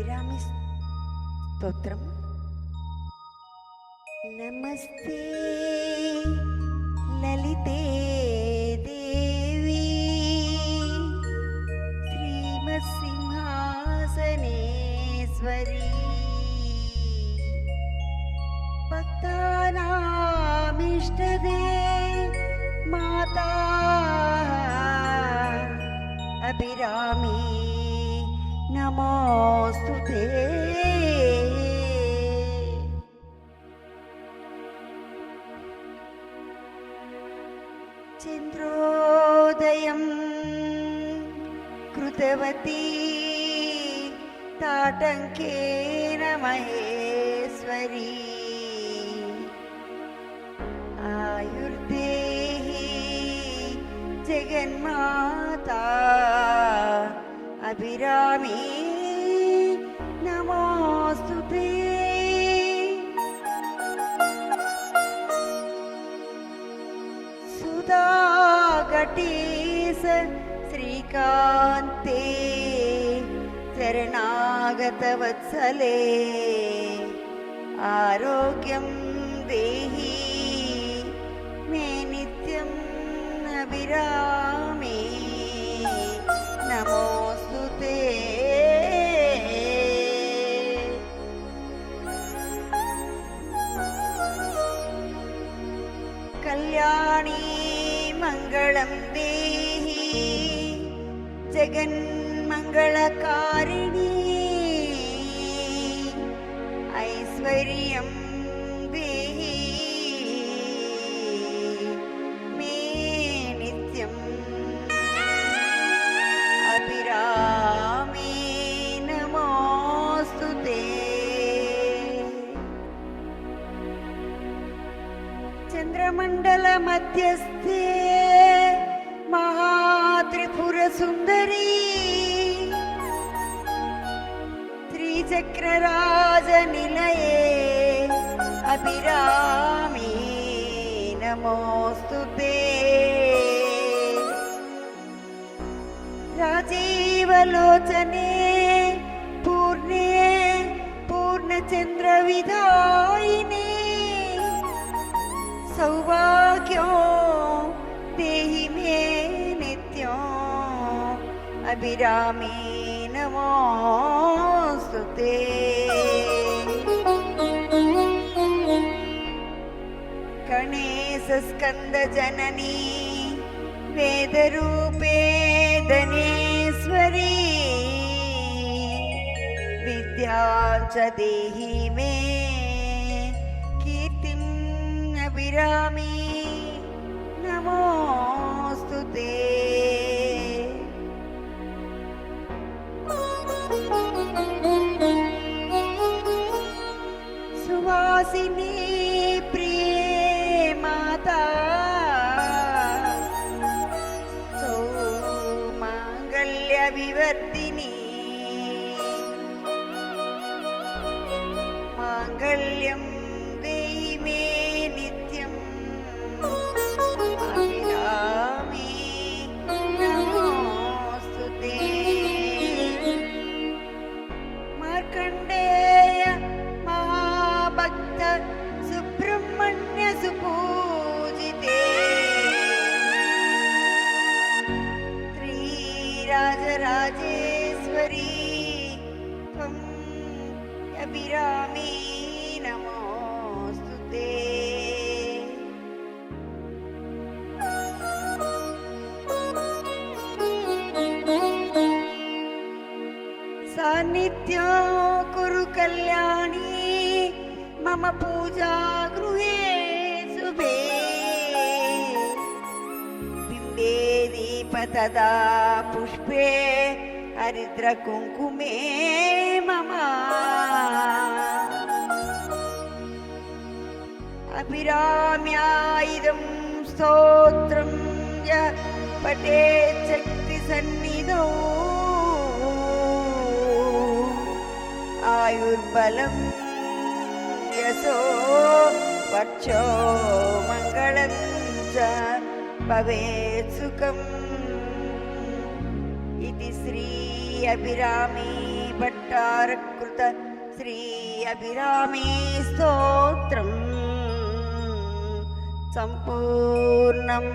स्तोत्रम्। नमस्ते ललिते देवीमसिंहासनेश्वरी पक्तानामिष्टदे माता अभिरामी। നമോസ്തു ചന്ദ്രോദയം कृतवती ताटङ्केन महेश्वरी आयुर्देहि जगन्मा अभिरामी नमोऽस्तु ते। सुधाघटीस श्रीकान्ते। शरणागतवत्सले। आरोग्यं देहि। मे नित्यम् अभिरामि कल्याणी मङ्गलं देहि जगन्मङ्गलकारिणी ऐश्वर्यम् చంద్రమండల మధ్యస్థే మహాత్రిపుర సుందరీ త్రిచక్రరాజ నిలయే అభిరామి నమోస్తుతే రాజీవలోచనే सौभाग्यो देहि मे नित्यो अभिरामे नमा स्तुते गणेशस्कन्दजननी वेदरूपे धनेश्वरी विद्या च देहि मे అభిరామి నమోస్తుతే సువాసిని ప్రియే మాతా సౌమాంగళ్య వివర్ధిని राजराजेश्वरी त्वं अभिरामी नमोऽस्तु ते। सान्नित्यं कुरु कल्याणी मम पूजा गृहे तदा पुष्पे हरिद्रकुङ्कुमे मम अभिराम्या इदं स्तोत्रं य पटे शक्तिसन्निधौ आयुर्बलं यशो वक्षो मङ्गलं च भवेत् सुखम् इति श्री अभिरामी भट्टारकृत श्री अभिरामी स्तोत्रम् सम्पूर्णम्